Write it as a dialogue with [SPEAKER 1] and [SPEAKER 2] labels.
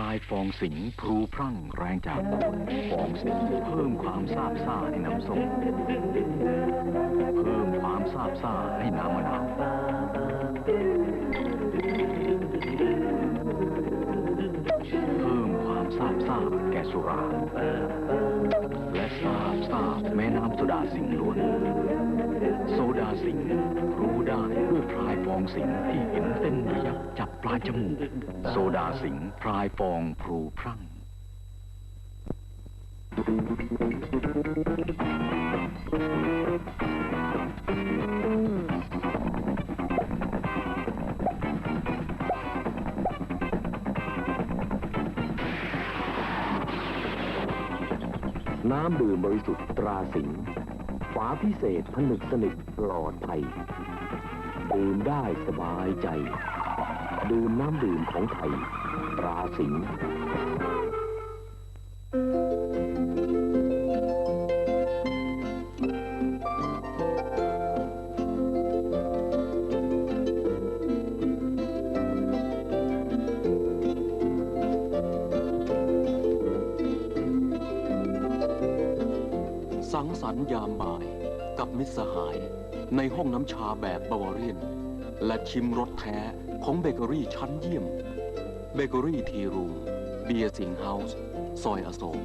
[SPEAKER 1] ลายฟองสิงพลูพรั่งแรงจากโคนฟองสิงเพิ่มความซาบซ่าให้น้ำส้มเพิ่มความซาบซ่าให้น้ำมะนาวเพิ่มความซาบซ่าแก่สุราและซาบซ่าแม่น้ำโซดาสิงห์ล้วน โซดาสิงห์รู้ได้ด้วยพลายฟองสิงห์ที่เห็นเส้นระยับจับปลายจมูก โซดาสิงห์พลายฟองพลูพรั่ง
[SPEAKER 2] น้ำดื่มบริสุทธิ์ตราสิงห์ ฝาพิเศษผนึกสนิทปลอดภัย ดื่มได้สบายใจ ดื่มน้ำดื่มของไทยตราสิงห์
[SPEAKER 3] สังสรรค์ยามบ่ายกับมิตรสหายในห้องน้ำชาแบบบาวาเรียน และชิมรสแท้ของเบเกอรี่ชั้นเยี่ยม เบเกอรี่ทีรูมเบียร์สิงเฮาส์ ซอยอโศก